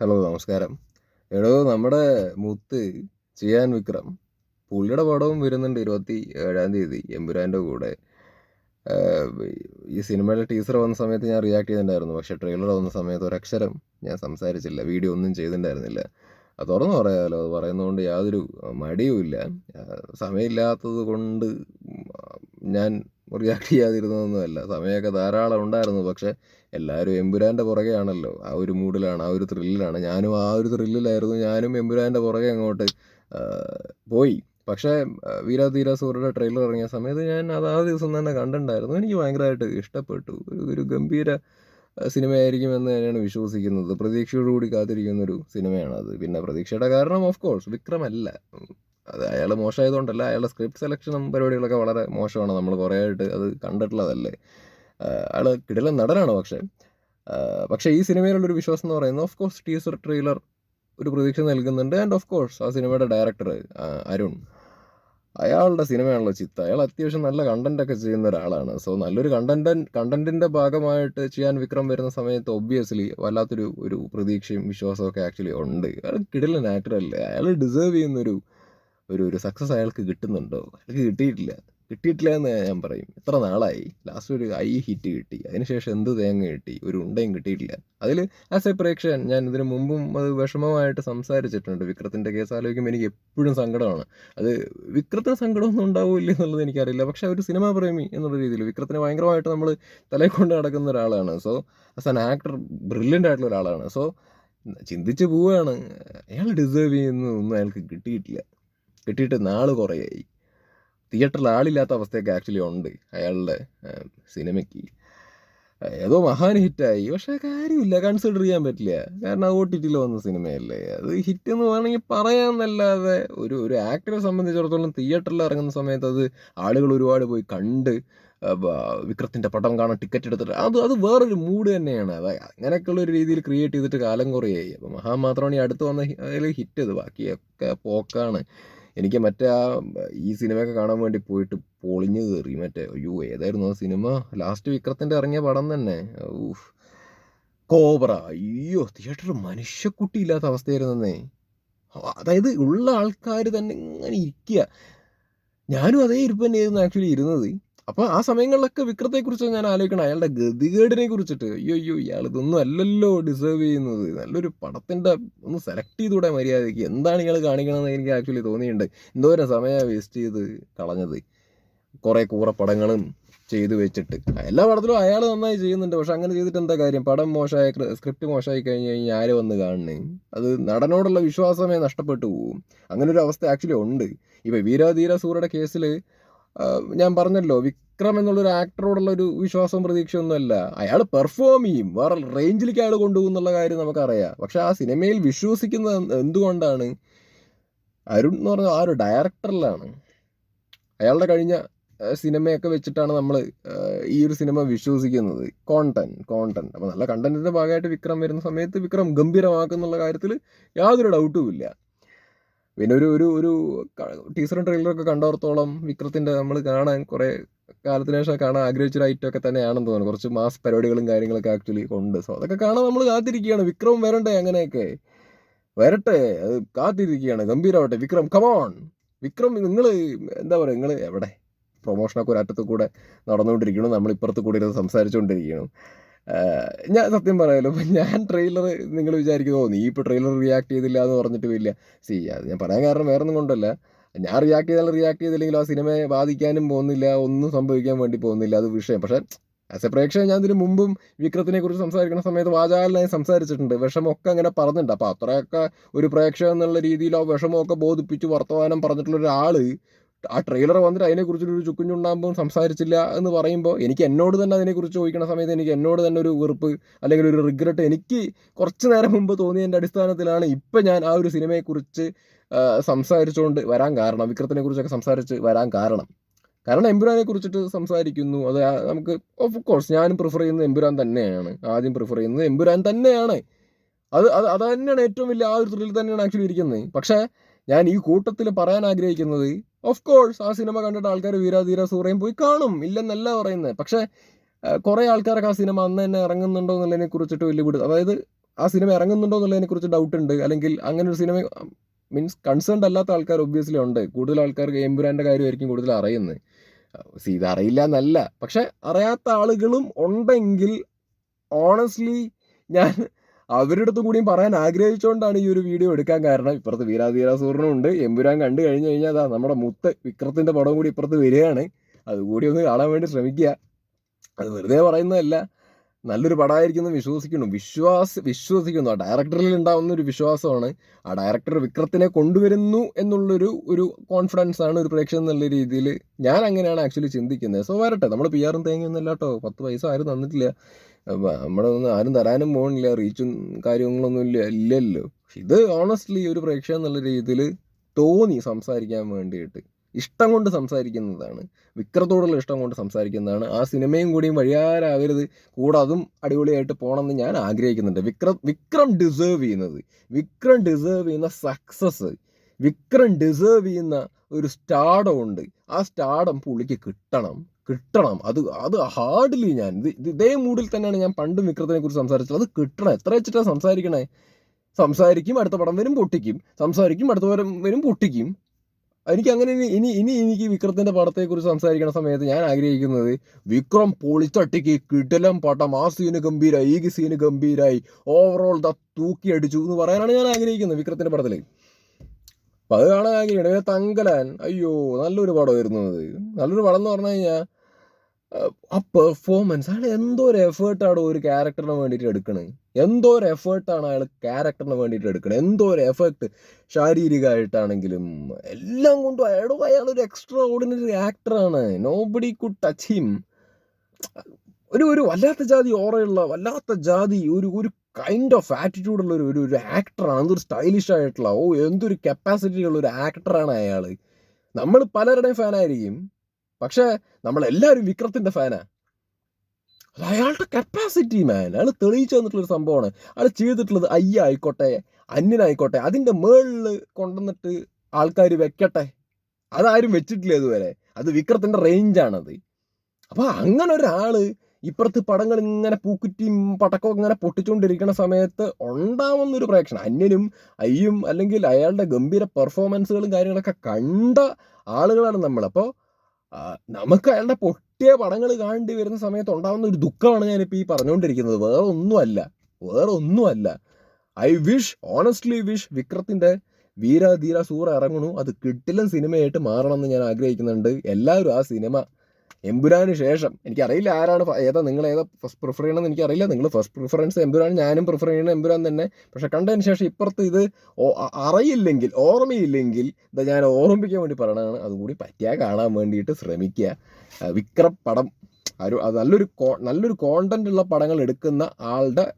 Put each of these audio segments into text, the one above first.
Hello നമസ്കാരം. എടോ നമ്മുടെ മുത്ത് ചിയാൻ വിക്രം പുള്ളിയുടെ പടവും വരുന്നുണ്ട് ഇരുപത്തി ഏഴാം തീയതി എമ്പുരാന്റെ കൂടെ. ഈ സിനിമയുടെ ടീസർ വന്ന സമയത്ത് ഞാൻ റിയാക്ട് ചെയ്തിട്ടുണ്ടായിരുന്നു പക്ഷേ ട്രെയിലർ വന്ന സമയത്ത് ഒരക്ഷരം ഞാൻ സംസാരിച്ചില്ല വീഡിയോ ഒന്നും ചെയ്തിട്ടുണ്ടായിരുന്നില്ല. അത് തുറന്നു പറയാമല്ലോ അത് പറയുന്നതുകൊണ്ട് യാതൊരു മടിയുമില്ല. സമയമില്ലാത്തത് കൊണ്ട് ഞാൻ റിയാക്ട് ചെയ്യാതിരുന്നതൊന്നുമല്ല സമയമൊക്കെ ധാരാളം ഉണ്ടായിരുന്നു. പക്ഷേ എല്ലാവരും എമ്പുരാന്റെ പുറകെയാണല്ലോ. ആ ഒരു മൂഡിലാണ് ആ ഒരു ത്രില്ലിലാണ്. ഞാനും ആ ഒരു ത്രില്ലിലായിരുന്നു. ഞാനും എമ്പുരാന്റെ പുറകെ അങ്ങോട്ട് പോയി. പക്ഷേ വീരാ സൂര്യയുടെ ട്രെയിലർ ഇറങ്ങിയ സമയത്ത് ഞാൻ അത് ആ ദിവസം തന്നെ കണ്ടിട്ടുണ്ടായിരുന്നു. എനിക്ക് ഭയങ്കരമായിട്ട് ഇഷ്ടപ്പെട്ടു. ഒരു ഗംഭീര സിനിമയായിരിക്കും എന്ന് തന്നെയാണ് വിശ്വസിക്കുന്നത്. പ്രതീക്ഷയോടുകൂടി കാത്തിരിക്കുന്നൊരു സിനിമയാണത്. പിന്നെ പ്രതീക്ഷയുടെ കാരണം ഓഫ് കോഴ്സ് വിക്രമല്ല. അത് അയാൾ മോശമായതുകൊണ്ടല്ല അയാളുടെ സ്ക്രിപ്റ്റ് സെലക്ഷനും പരിപാടികളൊക്കെ വളരെ മോശമാണ്. നമ്മൾ കുറേ ആയിട്ട് അത് കണ്ടിട്ടുള്ളതല്ലേ. അയാൾ കിടലൻ നടനാണ് പക്ഷേ. പക്ഷേ ഈ സിനിമയിലുള്ളൊരു വിശ്വാസം എന്ന് പറയുന്നത് ഓഫ് കോഴ്സ് ടീസർ ട്രെയിലർ ഒരു പ്രതീക്ഷ നൽകുന്നുണ്ട്. ആൻഡ് ഓഫ് കോഴ്സ് ആ സിനിമയുടെ ഡയറക്ടർ അരുൺ. അയാളുടെ സിനിമയാണല്ലോ ചിത്ത. അയാൾ അത്യാവശ്യം നല്ല കണ്ടന്റ് ഒക്കെ ചെയ്യുന്ന ഒരാളാണ്. സോ നല്ലൊരു കണ്ടന്റ് കണ്ടന്റിന്റെ ഭാഗമായിട്ട് ചെയ്യാൻ വിക്രം വരുന്ന സമയത്ത് ഒബ്വിയസ്ലി വല്ലാത്തൊരു ഒരു പ്രതീക്ഷയും വിശ്വാസവും ഒക്കെ ആക്ച്വലി ഉണ്ട്. അയാൾ കിടിലൻ ആക്ടർ അല്ലേ. അയാൾ ഡിസേർവ് ചെയ്യുന്നൊരു ഒരു ഒരു സക്സസ് അയാൾക്ക് കിട്ടുന്നുണ്ടോ? അയാൾക്ക് കിട്ടിയിട്ടില്ല. കിട്ടിയിട്ടില്ല എന്ന് ഞാൻ പറയും. എത്ര നാളായി. ലാസ്റ്റ് ഒരു ഐ ഹിറ്റ് കിട്ടി. അതിനുശേഷം എന്ത് തേങ്ങ കിട്ടി? ഒരു ഉണ്ടയും കിട്ടിയിട്ടില്ല. അതിൽ ആസ് എ പ്രേക്ഷകൻ ഞാൻ ഇതിനു മുമ്പും അത് വിഷമമായിട്ട് സംസാരിച്ചിട്ടുണ്ട്. വിക്രത്തിന്റെ കേസ് ആലോചിക്കുമ്പോൾ എനിക്ക് എപ്പോഴും സങ്കടമാണ്. അത് വിക്രത്തിന് സങ്കടമൊന്നും ഉണ്ടാവില്ല എന്നുള്ളത് എനിക്കറിയില്ല. പക്ഷേ ഒരു സിനിമാ പ്രേമി എന്നുള്ള രീതിയിൽ വിക്രത്തിനെ ഭയങ്കരമായിട്ട് നമ്മൾ തലയിൽ കൊണ്ട് നടക്കുന്ന ഒരാളാണ്. So as an actor brilliant ആയിട്ടുള്ള ഒരാളാണ്. സോ ചിന്തിച്ച് പോവുകയാണ് അയാൾ ഡിസേർവ് ചെയ്യുന്നതൊന്നും അയാൾക്ക് കിട്ടിയിട്ടില്ല. കിട്ടിയിട്ട് നാൾ കുറേയായി. തിയേറ്ററിൽ ആളില്ലാത്ത അവസ്ഥയൊക്കെ ആക്ച്വലി ഉണ്ട് അയാളുടെ സിനിമയ്ക്ക്. ഏതോ മഹാൻ ഹിറ്റായി. പക്ഷേ കാര്യമില്ല കൺസിഡർ ചെയ്യാൻ പറ്റില്ല. കാരണം ഒ ടി ടിയിൽ വന്ന സിനിമയല്ലേ. അത് ഹിറ്റ് എന്ന് വേണമെങ്കിൽ പറയാമെന്നല്ലാതെ ഒരു ഒരു ആക്ടറെ സംബന്ധിച്ചിടത്തോളം തിയേറ്ററിൽ ഇറങ്ങുന്ന സമയത്ത് അത് ആളുകൾ ഒരുപാട് പോയി കണ്ട് വിക്രത്തിന്റെ പടം കാണാൻ ടിക്കറ്റ് എടുത്തിട്ട് അത് അത് വേറൊരു മൂഡ് തന്നെയാണ്. അത് അങ്ങനെയൊക്കെയുള്ള ഒരു രീതിയിൽ ക്രിയേറ്റ് ചെയ്തിട്ട് കാലം കുറയായി. അപ്പോൾ മഹാൻ മാത്രമാണ് ഈ അടുത്ത് വന്ന ഹിറ്റ് ഇത്. ബാക്കിയൊക്കെ പോക്കാണ്. എനിക്ക് മറ്റേ ആ ഈ സിനിമയൊക്കെ കാണാൻ വേണ്ടി പോയിട്ട് പൊളിഞ്ഞു കയറി മറ്റേ അയ്യോ ഏതായിരുന്നു ആ സിനിമ? ലാസ്റ്റ് വിക്രത്തിന്റെ ഇറങ്ങിയ പടം തന്നെ. ഊഫ്. കോബ്ര. അയ്യോ തിയേറ്ററിൽ മനുഷ്യക്കുട്ടി ഇല്ലാത്ത അവസ്ഥയായിരുന്നേ അതായത് ഉള്ള ആൾക്കാർ തന്നെ ഇങ്ങനെ ഇരിക്കുക ഞാനും അതേ ഇരിപ്പ് തന്നെയായിരുന്നു ആക്ച്വലി ഇരുന്നത്. അപ്പോൾ ആ സമയങ്ങളിലൊക്കെ വിക്രത്തെക്കുറിച്ച് ഞാൻ ആലോചിക്കണം. അയാളുടെ ഗതികേടിനെ കുറിച്ചിട്ട് അയ്യോ അയ്യോ ഇയാൾ ഇതൊന്നും അല്ലല്ലോ ഡിസേർവ് ചെയ്യുന്നത്. നല്ലൊരു പടത്തിന്റെ ഒന്ന് സെലക്ട് ചെയ്തുകൂടെ മര്യാദയ്ക്ക്. എന്താണ് ഇയാൾ കാണിക്കണമെന്ന് എനിക്ക് ആക്ച്വലി തോന്നിയിട്ടുണ്ട്. എന്തോരം സമയം വേസ്റ്റ് ചെയ്ത് കളഞ്ഞത്. കുറേ കൂറ പടങ്ങളും ചെയ്തു വെച്ചിട്ട്. എല്ലാ പടത്തിലും അയാൾ നന്നായി ചെയ്യുന്നുണ്ട്. പക്ഷെ അങ്ങനെ ചെയ്തിട്ട് എന്താ കാര്യം? പടം മോശമായ സ്ക്രിപ്റ്റ് മോശമായി കഴിഞ്ഞ് കഴിഞ്ഞാൽ ആര് വന്ന് കാണണേ? അത് നടനോടുള്ള വിശ്വാസമേ നഷ്ടപ്പെട്ടു പോകും അങ്ങനെ ഒരു അവസ്ഥ ആക്ച്വലി ഉണ്ട്. ഇപ്പം വീരാധീര സൂറയുടെ കേസിൽ ഞാൻ പറഞ്ഞല്ലോ വിക്രം എന്നുള്ളൊരു ആക്ടറോടുള്ള ഒരു വിശ്വാസവും പ്രതീക്ഷയൊന്നുമല്ല അയാൾ പെർഫോം ചെയ്യും. വേറെ റേഞ്ചിലേക്ക് അയാൾ കൊണ്ടുപോകും എന്നുള്ള കാര്യം നമുക്കറിയാം. പക്ഷെ ആ സിനിമയിൽ വിശ്വസിക്കുന്നത് എന്തുകൊണ്ടാണ്? അരുൺ എന്ന് പറഞ്ഞ ആ ഒരു ഡയറക്ടറിലാണ് അയാളുടെ കഴിഞ്ഞ സിനിമയൊക്കെ വെച്ചിട്ടാണ് നമ്മൾ ഈ ഒരു സിനിമ വിശ്വസിക്കുന്നത്. കോണ്ടന്റ് കോണ്ടന്റ് അപ്പോൾ നല്ല കണ്ടന്റിന്റെ ഭാഗമായിട്ട് വിക്രം വരുന്ന സമയത്ത് വിക്രം ഗംഭീരമാക്കുന്നുള്ള കാര്യത്തിൽ യാതൊരു ഡൗട്ടും ഇല്ല. പിന്നെ ഒരു ഒരു ഒരു ടീസറും ട്രെയിലറൊക്കെ കണ്ടോർത്തോളം വിക്രത്തിന്റെ നമ്മൾ കാണാൻ കുറേ കാലത്തിന് ശേഷം കാണാൻ ആഗ്രഹിച്ചൊരു ഐറ്റം ഒക്കെ തന്നെയാണെന്ന് തോന്നുന്നു. കുറച്ച് മാസ് പരിപാടികളും കാര്യങ്ങളൊക്കെ ആക്ച്വലി ഉണ്ട്. സോ അതൊക്കെ കാണാൻ നമ്മൾ കാത്തിരിക്കുകയാണ്. വിക്രം വരണ്ടേ അങ്ങനെയൊക്കെ? വരട്ടെ. അത് കാത്തിരിക്കുകയാണ്. ഗംഭീരമാവട്ടെ വിക്രം കമോൺ വിക്രം നിങ്ങൾ എന്താ പറയുക നിങ്ങൾ എവിടെ? പ്രൊമോഷനൊക്കെ ഒരറ്റത്ത് കൂടെ നടന്നുകൊണ്ടിരിക്കണം നമ്മൾ ഇപ്പുറത്ത് കൂടി ഇരുന്ന് സംസാരിച്ചുകൊണ്ടിരിക്കണം ഞാൻ സത്യം പറയാലോ ഇപ്പം ഞാൻ ട്രെയിലർ നിങ്ങൾ വിചാരിക്കുമോ നീ ഇപ്പോൾ ട്രെയിലർ റിയാക്ട് ചെയ്തില്ല എന്ന് പറഞ്ഞിട്ട് വലിയ സി അത് ഞാൻ പറയാൻ കാരണം വേറൊന്നും കൊണ്ടല്ല. ഞാൻ റിയാക്ട് ചെയ്താൽ റിയാക്ട് ചെയ്തില്ലെങ്കിലും ആ സിനിമയെ ബാധിക്കാനും പോകുന്നില്ല ഒന്നും സംഭവിക്കാൻ വേണ്ടി പോകുന്നില്ല അത് വിഷയം. പക്ഷേ ആസ് എ പ്രേക്ഷകൻ ഞാൻ ഇതിന് മുമ്പും വിക്രത്തിനെ കുറിച്ച് സംസാരിക്കുന്ന സമയത്ത് വാചാലിനായി സംസാരിച്ചിട്ടുണ്ട്. വിഷമമൊക്കെ അങ്ങനെ പറഞ്ഞിട്ടുണ്ട്. അപ്പോൾ അത്രയൊക്കെ ഒരു പ്രേക്ഷകൻ എന്നുള്ള രീതിയിൽ ആ വിഷമമൊക്കെ ബോധിപ്പിച്ച് വർത്തമാനം പറഞ്ഞിട്ടുള്ള ഒരാൾ ആ ട്രെയിലർ വന്നിട്ട് അതിനെക്കുറിച്ചൊരു ഒരു ചുക്കുഞ്ഞുണ്ടാകുമ്പോൾ സംസാരിച്ചില്ല എന്ന് പറയുമ്പോൾ എനിക്ക് എന്നോട് തന്നെ അതിനെക്കുറിച്ച് ചോദിക്കുന്ന സമയത്ത് എനിക്ക് എന്നോട് തന്നെ ഒരു വെറുപ്പ് അല്ലെങ്കിൽ ഒരു റിഗ്രറ്റ് എനിക്ക് കുറച്ച് നേരം മുമ്പ് തോന്നിയതിന്റെ അടിസ്ഥാനത്തിലാണ് ഇപ്പം ഞാൻ ആ ഒരു സിനിമയെക്കുറിച്ച് സംസാരിച്ചുകൊണ്ട് വരാൻ കാരണം വിക്രത്തിനെ കുറിച്ചൊക്കെ സംസാരിച്ച് വരാൻ കാരണം. കാരണം എമ്പുരാനെ കുറിച്ചിട്ട് സംസാരിക്കുന്നു. അത് നമുക്ക് ഓഫ് കോഴ്സ് ഞാനും പ്രിഫർ ചെയ്യുന്നത് എമ്പുരാൻ തന്നെയാണ്. ആദ്യം പ്രിഫർ ചെയ്യുന്നത് എമ്പുരാൻ തന്നെയാണ്. അത് അത് അത് തന്നെയാണ് ഏറ്റവും വലിയ ആ ഒരു ത്രില്ലിൽ തന്നെയാണ് ആക്ച്വലി ഇരിക്കുന്നത്. പക്ഷേ ഞാൻ ഈ കൂട്ടത്തിൽ പറയാൻ ആഗ്രഹിക്കുന്നത് ഓഫ് കോഴ്സ് ആ സിനിമ കണ്ടിട്ട് ആൾക്കാർ വീരാധീര സൂറയും പോയി കാണും ഇല്ലെന്നല്ല പറയുന്നത്. പക്ഷെ കുറേ ആൾക്കാരൊക്കെ ആ സിനിമ അന്ന് തന്നെ ഇറങ്ങുന്നുണ്ടോ എന്നുള്ളതിനെ കുറിച്ചിട്ട് വലിയ അതായത് ആ സിനിമ ഇറങ്ങുന്നുണ്ടോ എന്നുള്ളതിനെ കുറിച്ച് ഡൗട്ട് ഉണ്ട്. അല്ലെങ്കിൽ അങ്ങനെ ഒരു സിനിമ മീൻസ് കൺസേൺഡ് അല്ലാത്ത ആൾക്കാർ ഒബ്വിയസ്ലി ഉണ്ട്. കൂടുതൽ ആൾക്കാർക്ക് എംബുരാന്റെ കാര്യമായിരിക്കും കൂടുതൽ അറിയുന്നത്. ഇത് അറിയില്ല എന്നല്ല പക്ഷെ അറിയാത്ത ആളുകളും ഉണ്ടെങ്കിൽ ഓണസ്റ്റ്ലി ഞാൻ അവരുടെ അടുത്തും കൂടിയും പറയാൻ ആഗ്രഹിച്ചുകൊണ്ടാണ് ഈ ഒരു വീഡിയോ എടുക്കാൻ കാരണം ഇപ്പുറത്ത് വീരാധീരാസൂറിനും ഉണ്ട്. എമ്പുരാൻ കണ്ടു കഴിഞ്ഞു കഴിഞ്ഞാൽ അതാ നമ്മുടെ മുത്ത് വിക്രത്തിന്റെ പടവും കൂടി ഇപ്പുറത്ത് വരികയാണ്. അതുകൂടി ഒന്ന് കാണാൻ വേണ്ടി ശ്രമിക്കുക. അത് വെറുതെ പറയുന്നതല്ല. നല്ലൊരു പടമായിരിക്കുന്നു വിശ്വസിക്കുന്നു. വിശ്വാസ വിശ്വസിക്കുന്നു. ആ ഡയറക്ടറിൽ ഉണ്ടാവുന്ന ഒരു വിശ്വാസമാണ്. ആ ഡയറക്ടർ വിക്രത്തിനെ കൊണ്ടുവരുന്നു എന്നുള്ളൊരു ഒരു കോൺഫിഡൻസ് ആണ് ഒരു പ്രേക്ഷകൻ എന്നുള്ള രീതിയിൽ ഞാൻ അങ്ങനെയാണ് ആക്ച്വലി ചിന്തിക്കുന്നത്. സോ വരട്ടെ. നമ്മൾ പി ആറും തേങ്ങയൊന്നും ഇല്ല കേട്ടോ പത്ത് പൈസ ആരും തന്നിട്ടില്ല. ഒന്നും ആരും തരാനും പോകണില്ല റീച്ചും കാര്യങ്ങളൊന്നും ഇല്ല ഇല്ലല്ലോ. ഇത് ഓണസ്റ്റ്ലി ഒരു പ്രേക്ഷകൻ എന്നുള്ള രീതിയിൽ തോന്നി സംസാരിക്കാൻ വേണ്ടിയിട്ട്. ഇഷ്ടം കൊണ്ട് സംസാരിക്കുന്നതാണ്. വിക്രത്തോടുള്ള ഇഷ്ടം കൊണ്ട് സംസാരിക്കുന്നതാണ്. ആ സിനിമയും കൂടിയും വഴിയാരാകരുത്. കൂടെ അതും അടിപൊളിയായിട്ട് പോകണമെന്ന് ഞാൻ ആഗ്രഹിക്കുന്നുണ്ട്. വിക്രം വിക്രം ഡിസേർവ് ചെയ്യുന്നത്. വിക്രം ഡിസേർവ് ചെയ്യുന്ന സക്സസ് വിക്രം ഡിസേർവ് ചെയ്യുന്ന ഒരു സ്റ്റാഡം ഉണ്ട്. ആ സ്റ്റാഡം പുള്ളിക്ക് കിട്ടണം. കിട്ടണം. അത് അത് ഹാർഡ്ലി ഞാൻ ഇത് ഇത് മൂഡിൽ തന്നെയാണ് ഞാൻ പണ്ട് വിക്രത്തിനെ കുറിച്ച് സംസാരിച്ചത്. അത് കിട്ടണം. എത്ര വെച്ചിട്ടാണ് സംസാരിക്കണേ? സംസാരിക്കും അടുത്ത പടം വരും പൊട്ടിക്കും. സംസാരിക്കും അടുത്ത പടം വരും പൊട്ടിക്കും. എനിക്ക് അങ്ങനെ ഇനി ഇനി എനിക്ക് വിക്രത്തിന്റെ പടത്തെക്കുറിച്ച് സംസാരിക്കുന്ന സമയത്ത് ഞാൻ ആഗ്രഹിക്കുന്നത് വിക്രം പൊളിച്ചട്ടിക്ക് കിടലം പടം. ആ സീന് ഗംഭീരായി ഈ സീന് ഗംഭീരായി. ഓവറോൾ ദ തൂക്കി അടിച്ചു എന്ന് പറയാനാണ് ഞാൻ ആഗ്രഹിക്കുന്നത് വിക്രത്തിന്റെ പടത്തിൽ അപ്പൊ അത് കാണാൻ ആഗ്രഹിക്കണം തങ്കലാൻ. അയ്യോ നല്ലൊരു പടമായിരുന്നു അത്. നല്ലൊരു പടം എന്ന് പറഞ്ഞു കഴിഞ്ഞാൽ ആ പെർഫോമൻസ് അയാൾ എന്തോ ഒരു എഫേർട്ടാണ് ഒരു ക്യാരക്ടറിന് വേണ്ടിയിട്ട് എടുക്കണത് എന്തോ ഒരു എഫേർട്ടാണ് അയാൾ ക്യാരക്ടറിന് വേണ്ടിയിട്ട് എടുക്കണത് എന്തോ ഒരു എഫേർട്ട് ശാരീരികമായിട്ടാണെങ്കിലും എല്ലാം കൊണ്ടും അയാളും അയാൾ ഒരു എക്സ്ട്രാ ഓർഡിനറി ആക്ടറാണ് nobody could touch him ഒരു ഒരു വല്ലാത്ത ജാതി ഓറയുള്ള വല്ലാത്ത ജാതി ഒരു ഒരു കൈൻഡ് ഓഫ് ആറ്റിറ്റ്യൂഡുള്ള ഒരു ഒരു ആക്ടറാണ് എന്തൊരു സ്റ്റൈലിഷ് ആയിട്ടുള്ള ഓ എന്തൊരു കപ്പാസിറ്റി ഉള്ള ഒരു ആക്ടറാണ് അയാൾ നമ്മൾ പലരുടെയും ഫാനായിരിക്കും പക്ഷേ നമ്മളെല്ലാവരും വിക്രത്തിന്റെ ഫാനാ. അത് അയാളുടെ കപ്പാസിറ്റി മാൻ അയാൾ തെളിയിച്ചു തന്നിട്ടുള്ളൊരു സംഭവമാണ്. അയാൾ ചെയ്തിട്ടുള്ളത് അയ്യ ആയിക്കോട്ടെ അന്യനായിക്കോട്ടെ അതിന്റെ മേളിൽ കൊണ്ടുവന്നിട്ട് ആൾക്കാർ വെക്കട്ടെ. അതാരും വെച്ചിട്ടില്ല ഇതുവരെ. അത് വിക്രത്തിന്റെ റേഞ്ചാണത് അപ്പോൾ അങ്ങനെ ഒരാൾ ഇപ്പുറത്ത് പടങ്ങൾ ഇങ്ങനെ പൂക്കുറ്റിയും പടക്കവും ഇങ്ങനെ പൊട്ടിച്ചുകൊണ്ടിരിക്കുന്ന സമയത്ത് ഉണ്ടാവുന്നൊരു പ്രേക്ഷണം അന്യനും അയ്യും അല്ലെങ്കിൽ അയാളുടെ ഗംഭീര പെർഫോമൻസുകളും കാര്യങ്ങളൊക്കെ കണ്ട ആളുകളാണ് നമ്മൾ അപ്പോൾ നമുക്ക് അയാളുടെ പൊട്ടിയ പടങ്ങൾ കാണേണ്ടി വരുന്ന സമയത്ത് ഉണ്ടാകുന്ന ഒരു ദുഃഖമാണ് ഞാനിപ്പോൾ ഈ പറഞ്ഞുകൊണ്ടിരിക്കുന്നത് വേറെ ഒന്നുമല്ല വേറെ ഒന്നുമല്ല ഐ വിഷ് ഓണസ്റ്റ്ലി വിഷ് വിക്രത്തിന്റെ വീര ധീര ഇറങ്ങണു അത് കിട്ടിലും സിനിമയായിട്ട് മാറണം എന്ന് ഞാൻ ആഗ്രഹിക്കുന്നുണ്ട്. എല്ലാവരും ആ സിനിമ എമ്പുരാന് ശേഷം. എനിക്കറിയില്ല ആരാണ് ഏതാ നിങ്ങൾ ഏതാ ഫസ്റ്റ് പ്രിഫർ ചെയ്യണമെന്ന് എനിക്കറിയില്ല. നിങ്ങൾ ഫസ്റ്റ് പ്രിഫറൻസ് എമ്പുരാൻ ഞാനും പ്രിഫർ ചെയ്യണം എമ്പുരാൻ തന്നെ. പക്ഷെ കണ്ടതിന് ശേഷം ഇപ്പുറത്ത് ഇത് അറിയില്ലെങ്കിൽ ഓർമ്മയില്ലെങ്കിൽ ഇത് ഞാൻ ഓർമ്മിപ്പിക്കാൻ വേണ്ടി പറയണതാണ് അതുകൂടി പറ്റിയാൽ കാണാൻ വേണ്ടിയിട്ട് ശ്രമിക്കുക. വിക്രം പടം. ഒരു നല്ലൊരു നല്ലൊരു കോണ്ടന്റ് ഉള്ള പടങ്ങൾ എടുക്കുന്ന ആളുടെ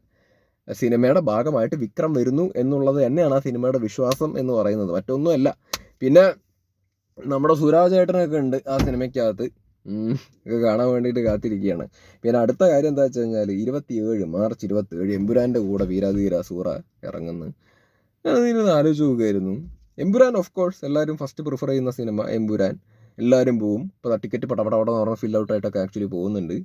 സിനിമയുടെ ഭാഗമായിട്ട് വിക്രം വരുന്നു എന്നുള്ളത് തന്നെയാണ് ആ സിനിമയുടെ വിശ്വാസം എന്ന് പറയുന്നത്. മറ്റൊന്നുമല്ല. പിന്നെ നമ്മുടെ സുരാജേട്ടനൊക്കെ ഉണ്ട് ആ സിനിമയ്ക്കകത്ത്. കാണാൻ വേണ്ടിയിട്ട് കാത്തിരിക്കുകയാണ് പിന്നെ അടുത്ത കാര്യം എന്താ വെച്ച് കഴിഞ്ഞാൽ ഇരുപത്തിയേഴ് മാർച്ച് ഇരുപത്തിയേഴ് എമ്പുരാന്റെ കൂടെ വീരാധീര സൂറ ഇറങ്ങുന്നു. ഞാനതിനൊന്ന് ആലോചിച്ച് നോക്കുകയായിരുന്നു എമ്പുരാൻ ഓഫ് കോഴ്സ് എല്ലാവരും ഫസ്റ്റ് പ്രിഫർ ചെയ്യുന്ന സിനിമ എമ്പുരാൻ. എല്ലാവരും പോവും. ഇപ്പോൾ ടിക്കറ്റ് പടപടപട എന്ന് പറഞ്ഞാൽ ഫിൽ ഔട്ടായിട്ടൊക്കെ ആക്ച്വലി പോകുന്നുണ്ട്.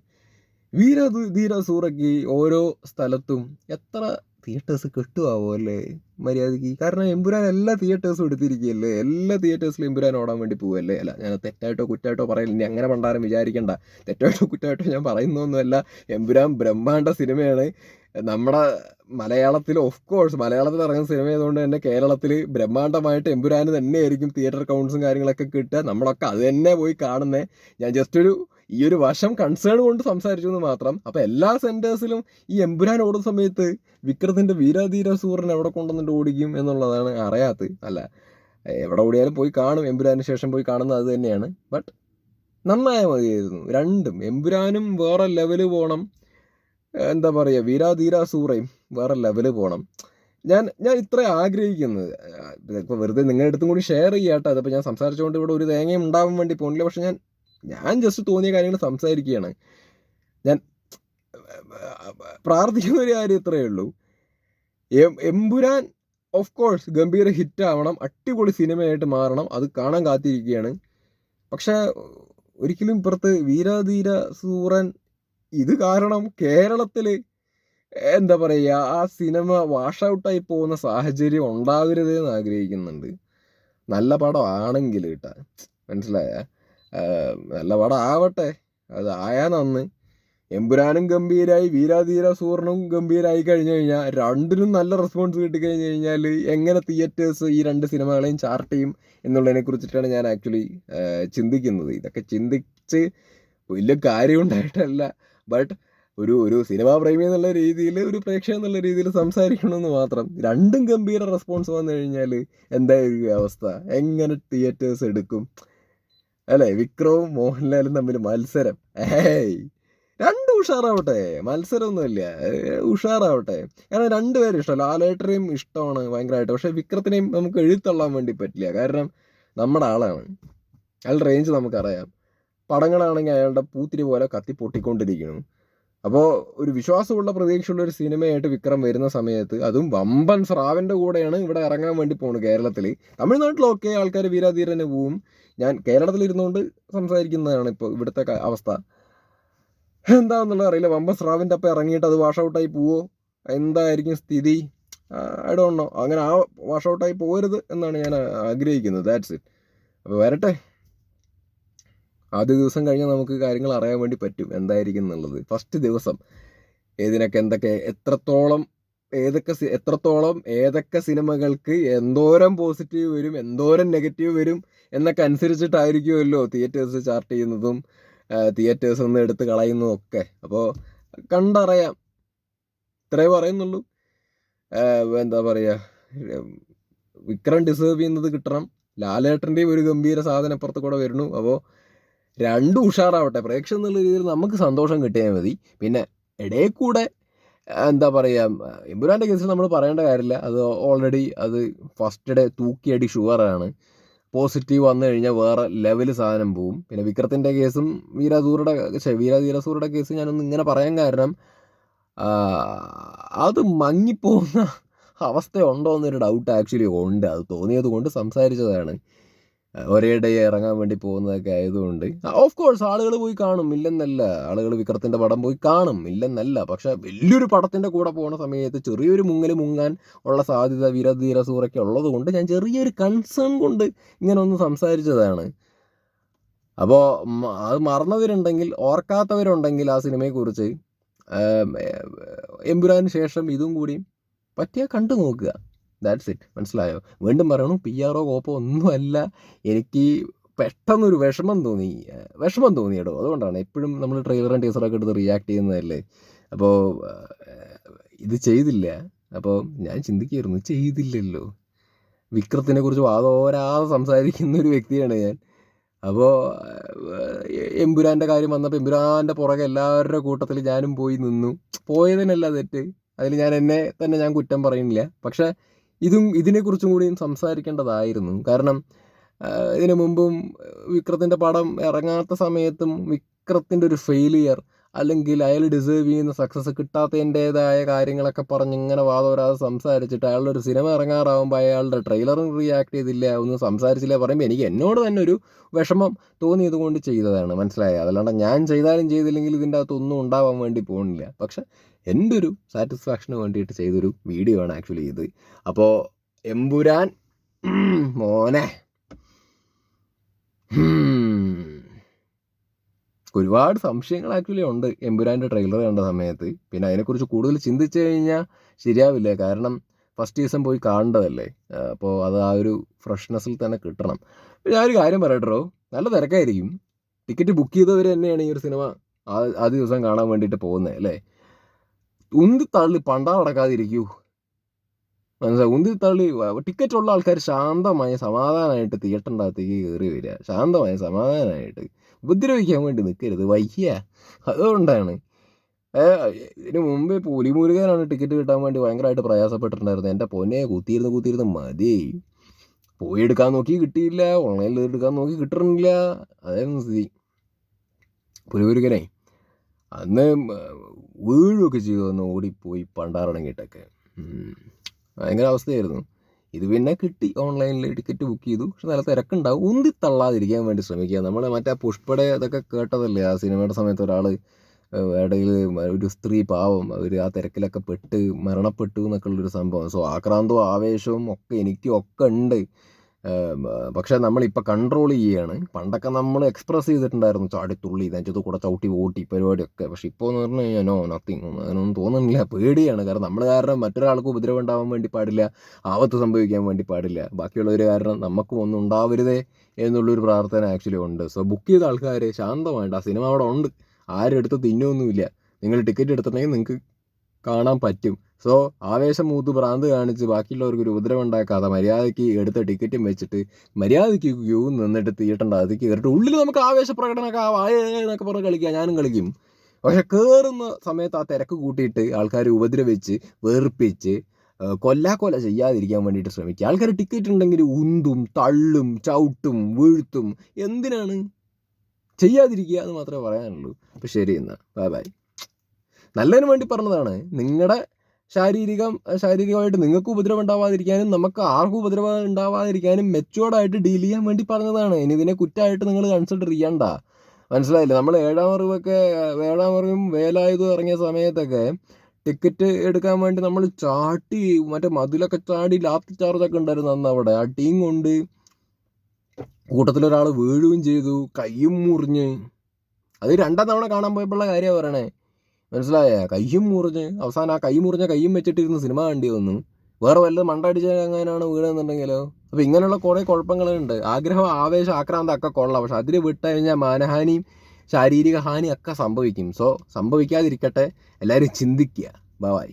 വീരധീര സൂറയ്ക്ക് ഓരോ സ്ഥലത്തും എത്ര തിയേറ്റേഴ്സ് കിട്ടുമാവോ അല്ലേ? മര്യാദയ്ക്ക്. കാരണം എമ്പുരാൻ എല്ലാ തിയേറ്റേഴ്സും എടുത്തിരിക്കുകയല്ലേ? എല്ലാ തിയേറ്റേഴ്സിലും എമ്പുരാൻ ഓടാൻ വേണ്ടി പോവല്ലേ? അല്ല ഞാൻ തെറ്റായിട്ടോ കുറ്റായിട്ടോ പറയില്ല ഇനി അങ്ങനെ പണ്ടാരം വിചാരിക്കണ്ട. തെറ്റായിട്ടോ കുറ്റായിട്ടോ ഞാൻ പറയുന്നൊന്നുമല്ല. എമ്പുരാൻ ബ്രഹ്മാണ്ട സിനിമയാണ്. നമ്മുടെ മലയാളത്തിൽ ഓഫ് കോഴ്സ് മലയാളത്തിൽ ഇറങ്ങുന്ന സിനിമ ആയതുകൊണ്ട് തന്നെ കേരളത്തിൽ ബ്രഹ്മാണ്ടമായിട്ട് എമ്പുരാന് തന്നെയായിരിക്കും തിയേറ്റർ കൗണ്ട്സും കാര്യങ്ങളൊക്കെ കിട്ടുക. നമ്മളൊക്കെ അത് തന്നെ പോയി കാണുന്നത് ഞാൻ ജസ്റ്റ് ഒരു ഈ ഒരു വശം കൺസേൺ കൊണ്ട് സംസാരിച്ചു എന്ന് മാത്രം. അപ്പോൾ എല്ലാ സെന്റേഴ്സിലും ഈ എമ്പുരാൻ ഓടുന്ന സമയത്ത് വിക്രത്തിന്റെ വീരാധീര സൂര്യൻ എവിടെ കൊണ്ടുവന്നിട്ട് ഓടിക്കും എന്നുള്ളതാണ് അറിയാത്തത് അല്ല? എവിടെ ഓടിയാലും പോയി കാണും എമ്പുരാന് ശേഷം പോയി കാണുന്നത് അത് തന്നെയാണ്. ബട്ട് നന്നായ മതിയായിരുന്നു. രണ്ടും എമ്പുരാനും വേറെ ലെവൽ പോകണം എന്താ പറയുക വീരാധീര സൂറയും വേറെ ലെവൽ പോകണം ഞാൻ ഞാൻ ഇത്ര ആഗ്രഹിക്കുന്നത്. ഇപ്പോൾ വെറുതെ നിങ്ങളുടെ അടുത്തും കൂടി ഷെയർ ചെയ്യാട്ടോ. അതിപ്പോൾ ഞാൻ സംസാരിച്ചുകൊണ്ട് ഇവിടെ ഒരു തേങ്ങയും ഉണ്ടാവാൻ വേണ്ടി പോകുന്നില്ല പക്ഷെ ഞാൻ ഞാൻ ജസ്റ്റ് തോന്നിയ കാര്യങ്ങൾ സംസാരിക്കുകയാണ്. ഞാൻ പ്രാർത്ഥിക്കുന്ന ഒരു കാര്യം ഇത്രയേ ഉള്ളൂ. എമ്പുരാൻ ഓഫ് കോഴ്സ് ഗംഭീര ഹിറ്റ് ആവണം അടിപൊളി സിനിമയായിട്ട് മാറണം അത് കാണാൻ കാത്തിരിക്കുകയാണ്. പക്ഷേ ഒരിക്കലും ഇപ്പുറത്ത് വീരാധീര സൂറൻ ഇത് കാരണം കേരളത്തിൽ എന്താ പറയുക ആ സിനിമ വാഷ് ഔട്ടായി പോകുന്ന സാഹചര്യം ഉണ്ടാകരുതെന്ന് ആഗ്രഹിക്കുന്നുണ്ട്. നല്ല പടം ആണെങ്കിൽ കേട്ടാ. മനസ്സിലായ? നല്ല പടം ആവട്ടെ. അത് ആയാ നന്ന്. എമ്പുരാനും ഗംഭീരായി വീരാധീര സൂർണും ഗംഭീരായി കഴിഞ്ഞു കഴിഞ്ഞാൽ രണ്ടിനും നല്ല റെസ്പോൺസ് കിട്ടിക്കഴിഞ്ഞ് കഴിഞ്ഞാൽ എങ്ങനെ തിയേറ്റേഴ്സ് ഈ രണ്ട് സിനിമകളെയും ചാർട്ട് ചെയ്യും എന്നുള്ളതിനെ കുറിച്ചിട്ടാണ് ഞാൻ ആക്ച്വലി ചിന്തിക്കുന്നത്. ഇതൊക്കെ ചിന്തിച്ച് വലിയ കാര്യം ഉണ്ടായിട്ടല്ല. ബട്ട് ഒരു ഒരു സിനിമാ പ്രേമി എന്നുള്ള രീതിയിൽ ഒരു പ്രേക്ഷകൻ എന്നുള്ള രീതിയിൽ സംസാരിക്കണമെന്ന് മാത്രം. രണ്ടും ഗംഭീര റെസ്പോൺസ് വന്നു കഴിഞ്ഞാൽ എന്തായിരിക്കും അവസ്ഥ? എങ്ങനെ തിയേറ്റേഴ്സ് എടുക്കും? അല്ലേ? വിക്രവും മോഹൻലാലും തമ്മിൽ മത്സരം. ഏയ്! രണ്ടും ഉഷാറാവട്ടെ. മത്സരമൊന്നുമില്ല. ഉഷാറാവട്ടെ. കാരണം രണ്ടുപേരും ഇഷ്ടം. ലാലേട്ടനെയും ഇഷ്ടമാണ് ഭയങ്കരമായിട്ട് പക്ഷേ വിക്രത്തിനെയും നമുക്ക് എഴുത്തള്ളാൻ വേണ്ടി പറ്റില്ല. കാരണം നമ്മുടെ ആളാണ്. അയാളുടെ റേഞ്ച് നമുക്കറിയാം. പടങ്ങളാണെങ്കിൽ അയാളുടെ പൂത്തിരി പോലെ കത്തി അപ്പോൾ ഒരു വിശ്വാസമുള്ള പ്രതീക്ഷയുള്ള ഒരു സിനിമയായിട്ട് വിക്രം വരുന്ന സമയത്ത് അതും വമ്പൻ സ്രാവിന്റെ കൂടെയാണ് ഇവിടെ ഇറങ്ങാൻ വേണ്ടി പോകുന്നത് കേരളത്തിൽ തമിഴ്നാട്ടിലൊക്കെ ആൾക്കാർ വീരാധീരന് പോവും. ഞാൻ കേരളത്തിൽ ഇരുന്നുകൊണ്ട് സംസാരിക്കുന്നതാണ് ഇപ്പോൾ ഇവിടുത്തെ അവസ്ഥ. എന്താണെന്നുള്ളത് അറിയില്ല. വമ്പൻ സ്രാവിന്റെ അപ്പം ഇറങ്ങിയിട്ട് അത് വാഷ് ഔട്ടായി പോവോ? എന്തായിരിക്കും സ്ഥിതി? ഐ ഡോണ്ട് നോ അങ്ങനെ ആ വാഷ് ഔട്ടായി പോകരുത് എന്നാണ് ഞാൻ ആഗ്രഹിക്കുന്നത്. ദാറ്റ്സ് ഇറ്റ് അപ്പോൾ വരട്ടെ. ആദ്യ ദിവസം കഴിഞ്ഞാൽ നമുക്ക് കാര്യങ്ങൾ അറിയാൻ വേണ്ടി പറ്റും എന്തായിരിക്കും എന്നുള്ളത്. ഫസ്റ്റ് ദിവസം ഏതിനൊക്കെ എന്തൊക്കെ എത്രത്തോളം ഏതൊക്കെ എത്രത്തോളം ഏതൊക്കെ സിനിമകൾക്ക് എന്തോരം പോസിറ്റീവ് വരും എന്തോരം നെഗറ്റീവ് വരും എന്നൊക്കെ അനുസരിച്ചിട്ടായിരിക്കുമല്ലോ തിയേറ്റേഴ്സ് ചാർട്ട് ചെയ്യുന്നതും തിയേറ്റേഴ്സ് നിന്ന് എടുത്ത് കളയുന്നതും ഒക്കെ. അപ്പോൾ കണ്ടറിയാം. ഇത്രേ പറയുന്നുള്ളൂ. എന്താ പറയുക വിക്രം ഡിസേർവ് ചെയ്യുന്നത് കിട്ടണം. ലാലേട്ടന്റെയും ഒരു ഗംഭീര സാധനം അപ്പുറത്ത് കൂടെ വരുന്നു. അപ്പോൾ രണ്ടും ഉഷാറാവട്ടെ. പ്രേക്ഷകൻ എന്നുള്ള രീതിയിൽ നമുക്ക് സന്തോഷം കിട്ടിയാൽ മതി. പിന്നെ ഇടയിൽ കൂടെ എന്താ പറയുക എമ്പുരാന്റെ കേസിൽ നമ്മൾ പറയേണ്ട കാര്യമില്ല. അത് ഓൾറെഡി അത് ഫസ്റ്റ് ഡേ തൂക്കിയടി ഷുവറാണ് പോസിറ്റീവ് വന്നു കഴിഞ്ഞാൽ വേറെ ലെവൽ സാധനം പോവും. പിന്നെ വിക്രത്തിന്റെ കേസും വീരാധൂറുടെ ഛെ, വീരാധീരസൂറുടെ കേസ് ഞാനൊന്ന് ഇങ്ങനെ പറയാൻ കാരണം അത് മങ്ങിപ്പോകുന്ന അവസ്ഥ ഉണ്ടോ എന്നൊരു ഡൗട്ട് ആക്ച്വലി ഉണ്ട്. അത് തോന്നിയത് കൊണ്ട് സംസാരിച്ചതാണ്. ഒരേ ഡേ ഇറങ്ങാൻ വേണ്ടി പോകുന്നതൊക്കെ ആയതുകൊണ്ട്. ഓഫ് കോഴ്സ് ആളുകൾ പോയി കാണും. ഇല്ലെന്നല്ല. ആളുകൾ വിക്രത്തിന്റെ പടം പോയി കാണും. ഇല്ലെന്നല്ല. പക്ഷെ വലിയൊരു പടത്തിന്റെ കൂടെ പോകുന്ന സമയത്ത് ചെറിയൊരു മുങ്ങൽ മുങ്ങാൻ ഉള്ള സാധ്യത വീരധീര സൂറയ്ക്ക് ഉള്ളത് കൊണ്ട് ഞാൻ ചെറിയൊരു കൺസേൺ കൊണ്ട് ഇങ്ങനെ ഒന്ന് സംസാരിച്ചതാണ്. അപ്പോൾ അത് മറന്നവരുണ്ടെങ്കിൽ ഓർക്കാത്തവരുണ്ടെങ്കിൽ ആ സിനിമയെക്കുറിച്ച് എമ്പുരാന് ശേഷം ഇതും കൂടി പറ്റിയാൽ കണ്ടു നോക്കുക ദാറ്റ്സ് ഇറ്റ് മനസ്സിലായോ? വീണ്ടും പറയണു പി ആർ ഒ കോപ്പോ ഒന്നുമല്ല. എനിക്ക് പെട്ടെന്നൊരു വിഷമം തോന്നി. വിഷമം കേട്ടോ അതുകൊണ്ടാണ് എപ്പോഴും നമ്മൾ ട്രെയിലറും ടീസറൊക്കെ എടുത്ത് റിയാക്ട് ചെയ്യുന്നതല്ലേ. അപ്പോൾ ഇത് ചെയ്തില്ല. അപ്പോൾ ഞാൻ ചിന്തിക്കുകയായിരുന്നു ചെയ്തില്ലല്ലോ. വിക്രത്തിനെ കുറിച്ച് വാതോരാതെ സംസാരിക്കുന്ന ഒരു വ്യക്തിയാണ് ഞാൻ. അപ്പോൾ എമ്പുരാന്റെ കാര്യം വന്നപ്പോൾ എമ്പുരാന്റെ പുറകെ എല്ലാവരുടെ കൂട്ടത്തിൽ ഞാനും പോയി നിന്നു. പോയതിനല്ല തെറ്റ്. അതിൽ ഞാൻ എന്നെ തന്നെ ഞാൻ കുറ്റം പറയുന്നില്ല. പക്ഷേ ഇതും ഇതിനെക്കുറിച്ചും കൂടിയും സംസാരിക്കേണ്ടതായിരുന്നു. കാരണം ഇതിനു മുമ്പും വിക്രത്തിന്റെ പടം ഇറങ്ങാത്ത സമയത്തും വിക്രത്തിന്റെ ഒരു ഫെയിലിയർ അല്ലെങ്കിൽ അയാൾ ഡിസേർവ് ചെയ്യുന്ന സക്സസ് കിട്ടാത്തതിന്റേതായ കാര്യങ്ങളൊക്കെ പറഞ്ഞ് ഇങ്ങനെ വാദോരാതെ സംസാരിച്ചിട്ട് അയാളുടെ ഒരു സിനിമ ഇറങ്ങാറാവുമ്പോൾ അയാളുടെ ട്രെയിലറും റിയാക്ട് ചെയ്തില്ല ഒന്നും സംസാരിച്ചില്ല പറയുമ്പോൾ എനിക്ക് എന്നോട് തന്നെ ഒരു വിഷമം തോന്നിയത് കൊണ്ട് ചെയ്തതാണ്. മനസ്സിലായത് അതല്ലാണ്ട് ഞാൻ ചെയ്താലും ചെയ്തില്ലെങ്കിൽ ഇതിന്റെ അകത്തൊന്നും ഉണ്ടാവാൻ വേണ്ടി പോകുന്നില്ല. പക്ഷെ എന്റെ ഒരു സാറ്റിസ്ഫാക്ഷന് വേണ്ടിയിട്ട് ചെയ്തൊരു വീഡിയോ ആണ് ആക്ച്വലി ഇത്. അപ്പോൾ എമ്പുരാൻ മോനെ. ഒരുപാട് സംശയങ്ങൾ ആക്ച്വലി ഉണ്ട് എമ്പുരാന്റെ ട്രെയിലർ കണ്ട സമയത്ത്. പിന്നെ അതിനെക്കുറിച്ച് കൂടുതൽ ചിന്തിച്ചു കഴിഞ്ഞാൽ ശരിയാവില്ല. കാരണം ഫസ്റ്റ് ദിവസം പോയി കാണേണ്ടതല്ലേ? അപ്പോൾ അത് ആ ഒരു ഫ്രഷ്നെസ്സിൽ തന്നെ കിട്ടണം. പിന്നെ ഞാൻ ഒരു കാര്യം പറയട്ടോ നല്ല തിരക്കായിരിക്കും. ടിക്കറ്റ് ബുക്ക് ചെയ്തവർ തന്നെയാണ് ഈ ഒരു സിനിമ ആ ആ ദിവസം കാണാൻ വേണ്ടിയിട്ട് പോകുന്നത് അല്ലേ? ഉന്തി തള്ളി പണ്ടാ നടക്കാതിരിക്കൂ. മനസ്സിലായി? ഉന്തി തള്ളി ടിക്കറ്റ് ഉള്ള ആൾക്കാർ ശാന്തമായി സമാധാനമായിട്ട് തിയേറ്ററിന്റെ അകത്തേക്ക് കയറി വരിക. ശാന്തമായി സമാധാനമായിട്ട്. ഉപദ്രവിക്കാൻ വേണ്ടി നിൽക്കരുത് വയ്യ. അതുകൊണ്ടാണ്. ഇതിന് മുമ്പേ പുലിമുരുകനാണ് ടിക്കറ്റ് കിട്ടാൻ വേണ്ടി ഭയങ്കരമായിട്ട് പ്രയാസപ്പെട്ടിട്ടുണ്ടായിരുന്നു എന്റെ പൊന്നെ കുത്തിയിരുന്ന് കുത്തിയിരുന്ന് മതി. പോയി എടുക്കാൻ നോക്കി കിട്ടിയില്ല. ഓൺലൈനിൽ എടുക്കാൻ നോക്കി കിട്ടുന്നില്ല അതായിരുന്നു സ്ഥിതി. പുലിമുരുകനെ അന്ന് വീഴുമൊക്കെ ചെയ്തു അന്ന് ഓടിപ്പോയി ഉം. ഭയങ്കര അവസ്ഥയായിരുന്നു. ഇത് പിന്നെ കിട്ടി. ഓൺലൈനിൽ ടിക്കറ്റ് ബുക്ക് ചെയ്തു. പക്ഷെ നല്ല തിരക്കുണ്ടാവും. ഉന്തി തള്ളാതിരിക്കാൻ വേണ്ടി ശ്രമിക്കുക. നമ്മൾ മറ്റേ പുഷ്പടെ അതൊക്കെ കേട്ടതല്ലേ? ആ സിനിമയുടെ സമയത്ത് ഒരാൾ ഇടയിൽ ഒരു സ്ത്രീ പാവം അവർ ആ തിരക്കിലൊക്കെ പെട്ട് മരണപ്പെട്ടു എന്നൊക്കെ ഉള്ളൊരു സംഭവം. സോ ആക്രാന്തവും ആവേശവും ഒക്കെ എനിക്കും ഒക്കെ ഉണ്ട്. പക്ഷേ നമ്മളിപ്പോൾ കൺട്രോൾ ചെയ്യുകയാണ് പണ്ടൊക്കെ നമ്മൾ എക്സ്പ്രസ് ചെയ്തിട്ടുണ്ടായിരുന്നു ചാടിത്തുള്ളി നെഞ്ചത്ത് കൂടെ ചവിട്ടി ഓട്ടി പരിപാടിയൊക്കെ. പക്ഷേ ഇപ്പോൾ എന്ന് പറഞ്ഞു കഴിഞ്ഞാൽ നോ നത്തിങ് അതിനൊന്നും തോന്നുന്നില്ല. പേടിയാണ്. കാരണം നമ്മൾ കാരണം മറ്റൊരാൾക്ക് ഉപദ്രവം ഉണ്ടാവാൻ വേണ്ടി പാടില്ല ആപത്ത് സംഭവിക്കാൻ വേണ്ടി പാടില്ല. ബാക്കിയുള്ളവർ കാരണം നമുക്കും ഒന്നും ഉണ്ടാവരുതേ എന്നുള്ളൊരു പ്രാർത്ഥന ആക്ച്വലി ഉണ്ട്. സോ ബുക്ക് ചെയ്ത ആൾക്കാർ ശാന്തമായിട്ട് ആ സിനിമ അവിടെ ഉണ്ട്. ആരും എടുത്ത് തിന്നൊന്നുമില്ല നിങ്ങൾ ടിക്കറ്റ് എടുത്തിട്ടുണ്ടെങ്കിൽ നിങ്ങൾക്ക് കാണാൻ പറ്റും. സോ ആവേശം മൂത്ത് ഭ്രാന്ത് കാണിച്ച് ബാക്കിയുള്ളവർക്ക് ഒരു ഉപദ്രവം ഉണ്ടാക്കാതെ മര്യാദയ്ക്ക് എടുത്ത ടിക്കറ്റും വെച്ചിട്ട് മര്യാദയ്ക്ക് ക്യൂ നിന്നിട്ട് തീട്ടണ്ട അത് കയറിയിട്ട് ഉള്ളിൽ നമുക്ക് ആവേശ പ്രകടനമൊക്കെ എന്നൊക്കെ പറഞ്ഞ് കളിക്കാം ഞാനും കളിക്കും. പക്ഷെ കയറുന്ന സമയത്ത് ആ തിരക്ക് കൂട്ടിയിട്ട് ആൾക്കാർ ഉപദ്രവിച്ച് വെറുപ്പിച്ച് കൊല്ലാക്കൊല ചെയ്യാതിരിക്കാൻ വേണ്ടിയിട്ട് ശ്രമിക്കുക. ആൾക്കാർ ടിക്കറ്റ് ഉണ്ടെങ്കിൽ ഉന്തും തള്ളും ചവിട്ടും വീഴ്ത്തും എന്തിനാണ് ചെയ്യാതിരിക്കുക എന്ന് മാത്രമേ പറയാനുള്ളൂ. അപ്പം ശരി എന്നാൽ ബൈ ബൈ നല്ലതിന് വേണ്ടി പറഞ്ഞതാണ്. നിങ്ങളുടെ ശാരീരികം ശാരീരികമായിട്ട് നിങ്ങൾക്ക് ഉപദ്രവം ഉണ്ടാവാതിരിക്കാനും നമുക്ക് ആർക്കും ഉപദ്രവം ഉണ്ടാവാതിരിക്കാനും മെച്ചുവേർഡായിട്ട് ഡീൽ ചെയ്യാൻ വേണ്ടി പറഞ്ഞതാണ്. ഇനി ഇതിനെ കുറ്റമായിട്ട് നിങ്ങൾ കൺസിഡർ ചെയ്യണ്ട. മനസ്സിലായില്ലേ? നമ്മൾ ഏഴാം അറിവൊക്കെ ഏഴാം അറിവും വേലായുധം ഇറങ്ങിയ സമയത്തൊക്കെ ടിക്കറ്റ് എടുക്കാൻ വേണ്ടി നമ്മൾ ചാട്ടി മറ്റേ മതിലൊക്കെ ചാടി ലാത്തി ചാർജൊക്കെ ഉണ്ടായിരുന്നു അന്ന് അവിടെ. ആ ടീം കൊണ്ട് കൂട്ടത്തിലൊരാൾ വീഴുകയും ചെയ്തു കയ്യും മുറിഞ്ഞ്. അത് രണ്ടാം തവണ കാണാൻ പോയപ്പോഴുള്ള കാര്യമാണ് പറയണേ. മനസ്സിലായ? കയ്യും മുറിഞ്ഞ് അവസാനം ആ കൈ മുറിഞ്ഞ കയ്യും വെച്ചിട്ടിരുന്ന് സിനിമ കണ്ടി വന്നു വേറെ വല്ലത് മണ്ടടിച്ച അങ്ങനെയാണ് വീണെന്നുണ്ടെങ്കിലോ? അപ്പോൾ ഇങ്ങനെയുള്ള കുറേ കുഴപ്പങ്ങളുണ്ട്. ആഗ്രഹം ആവേശം ആക്രാന്തം ഒക്കെ കൊള്ളാം. പക്ഷെ അതിൽ വിട്ട് കഴിഞ്ഞാൽ മാനഹാനിയും ശാരീരിക ഹാനിയും ഒക്കെ സംഭവിക്കും. സോ സംഭവിക്കാതിരിക്കട്ടെ. എല്ലാവരും ചിന്തിക്കുക. ബൈ